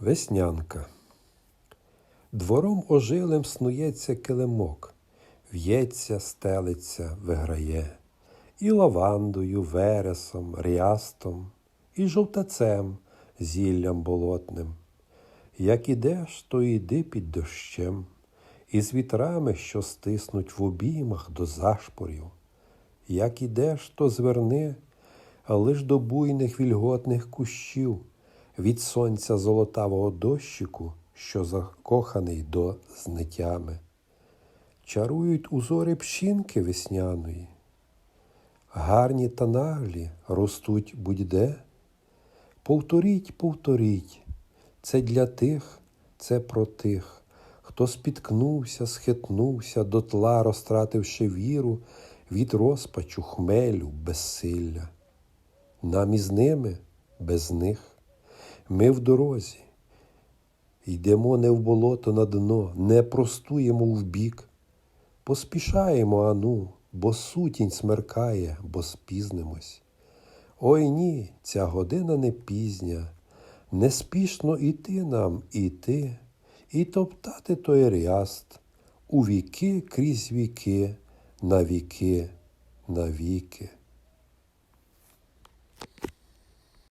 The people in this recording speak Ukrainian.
Веснянка. Двором ожилим снується килимок, в'ється, стелиться, виграє, і лавандою, вересом, рястом, і жовтацем, зіллям болотним. Як ідеш, то йди під дощем, і з вітрами, що стиснуть в обіймах до зашпорів. Як ідеш, то зверни, а лиш до буйних вільготних кущів, від сонця золотавого дощику, що закоханий до знитями. Чарують узори пщінки весняної, гарні та наглі ростуть будь-де. Повторіть, повторіть, це для тих, це про тих, хто спіткнувся, схитнувся, дотла розтративши віру від розпачу, хмелю, безсилля. Нам із ними, без них. Ми в дорозі. Йдемо не в болото на дно, не простуємо вбік. Поспішаємо, ану, бо сутінь смеркає, бо спізнимось. Ой ні, ця година не пізня, неспішно іти нам іти, і топтати той ряст у віки крізь віки, на віки, на віки.